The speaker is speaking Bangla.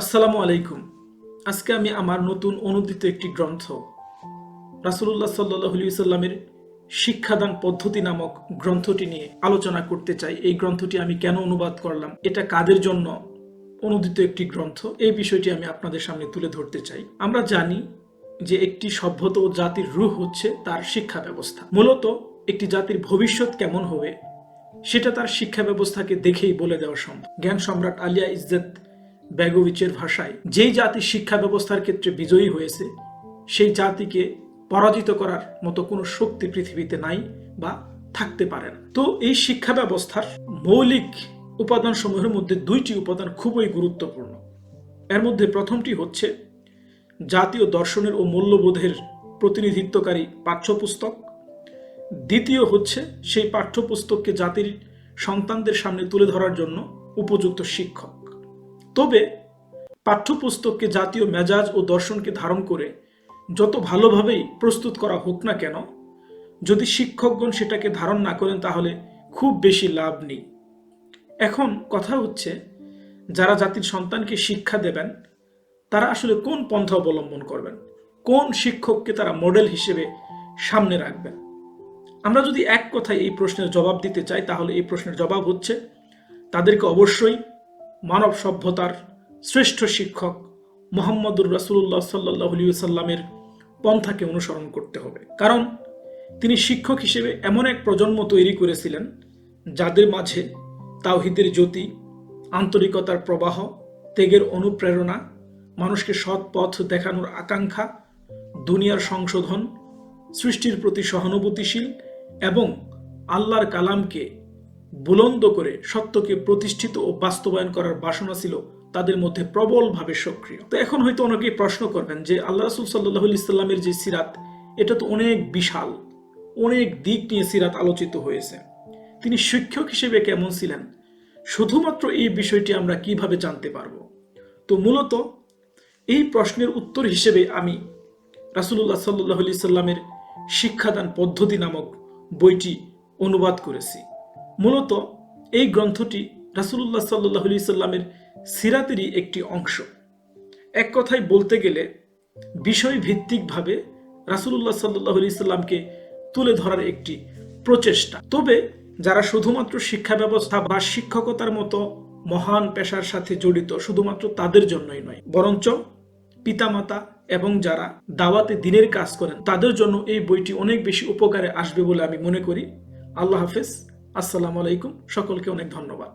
আসসালামু আলাইকুম। আজকে আমি আমার নতুন অনুদিত একটি গ্রন্থ রাসুল্লাহ সাল্লাহ সাল্লামের শিক্ষাদান পদ্ধতি নামক গ্রন্থটি নিয়ে আলোচনা করতে চাই। এই গ্রন্থটি আমি কেন অনুবাদ করলাম? এটা কাদের জন্য অনুদিত একটি গ্রন্থ? এই বিষয়টি আমি আপনাদের সামনে তুলে ধরতে চাই। আমরা জানি যে একটি সভ্যতা ও জাতির রূহ হচ্ছে তার শিক্ষা ব্যবস্থা। মূলত একটি জাতির ভবিষ্যৎ কেমন হবে, সেটা তার শিক্ষা ব্যবস্থাকে দেখেই বলে দেওয়া সম্ভব। জ্ঞান সম্রাট আলিয়া ইজ্জত ব্যাগোভিচের ভাষায়, যেই জাতি শিক্ষা ব্যবস্থার ক্ষেত্রে বিজয়ী হয়েছে, সেই জাতিকে পরাজিত করার মতো কোনো শক্তি পৃথিবীতে নাই বা থাকতে পারে না। তো এই শিক্ষা ব্যবস্থার মৌলিক উপাদান সমূহের মধ্যে দুইটি উপাদান খুবই গুরুত্বপূর্ণ। এর মধ্যে প্রথমটি হচ্ছে জাতীয় দর্শনের ও মূল্যবোধের প্রতিনিধিত্বকারী পাঠ্যপুস্তক। দ্বিতীয় হচ্ছে সেই পাঠ্যপুস্তককে জাতির সন্তানদের সামনে তুলে ধরার জন্য উপযুক্ত শিক্ষক। তবে পাঠ্যপুস্তককে জাতীয় মেজাজ ও দর্শনকে ধারণ করে যত ভালোভাবেই প্রস্তুত করা হোক না কেন, যদি শিক্ষকগণ সেটাকে ধারণ না করেন তাহলে খুব বেশি লাভ নেই। এখন কথা হচ্ছে, যারা জাতির সন্তানকে শিক্ষা দেবেন, তারা আসলে কোন পন্থা অবলম্বন করবেন? কোন শিক্ষককে তারা মডেল হিসেবে সামনে রাখবেন? আমরা যদি এক কথায় এই প্রশ্নের জবাব দিতে চাই, তাহলে এই প্রশ্নের জবাব হচ্ছে, তাদেরকে অবশ্যই মানব সভ্যতার শ্রেষ্ঠ শিক্ষক মোহাম্মদুর রাসুল্লাহ সাল্লাহ সাল্লামের পন্থাকে অনুসরণ করতে হবে। কারণ তিনি শিক্ষক হিসেবে এমন এক প্রজন্ম তৈরি করেছিলেন যাদের মাঝে তাওহিদের জ্যোতি, আন্তরিকতার প্রবাহ, ত্যাগের অনুপ্রেরণা, মানুষকে সৎ পথ দেখানোর আকাঙ্ক্ষা, দুনিয়ার সংশোধন, সৃষ্টির প্রতি সহানুভূতিশীল এবং আল্লাহর কালামকে বুলন্দ করে সত্যকে প্রতিষ্ঠিত ও বাস্তবায়ন করার বাসনা ছিল তাদের মধ্যে প্রবলভাবে সক্রিয়। তো এখন হয়তো অনেকেই প্রশ্ন করবেন যে, আল্লাহ রসুল সাল্লাহ ইসলামের যে সিরাত, এটা তো অনেক বিশাল, অনেক দিক নিয়ে সিরাত আলোচিত হয়েছে। তিনি শিক্ষক হিসেবে কেমন ছিলেন? শুধুমাত্র এই বিষয়টি আমরা কীভাবে জানতে পারব? তো মূলত এই প্রশ্নের উত্তর হিসেবে আমি রাসুল্লাহ সাল্লাহ সাল্লামের শিক্ষাদান পদ্ধতি নামক বইটি অনুবাদ করেছি। মূলত এই গ্রন্থটি রাসুল্লাহ সাল্লাহ সাল্লামের সিরাতেরই একটি অংশ। এক কথায় বলতে গেলে বিষয় ভিত্তিকভাবে রাসুল্লাহ সাল্লাহ সাল্লামকে তুলে ধরার একটি প্রচেষ্টা। তবে যারা শুধুমাত্র শিক্ষা ব্যবস্থা বা শিক্ষকতার মতো মহান পেশার সাথে জড়িত, শুধুমাত্র তাদের জন্যই নয়, বরঞ্চ পিতামাতা এবং যারা দাওয়াতে দিনের কাজ করেন, তাদের জন্য এই বইটি অনেক বেশি উপকারে আসবে বলে আমি মনে করি। আল্লাহ হাফেজ। আসসালামু আলাইকুম সকলকে অনেক ধন্যবাদ।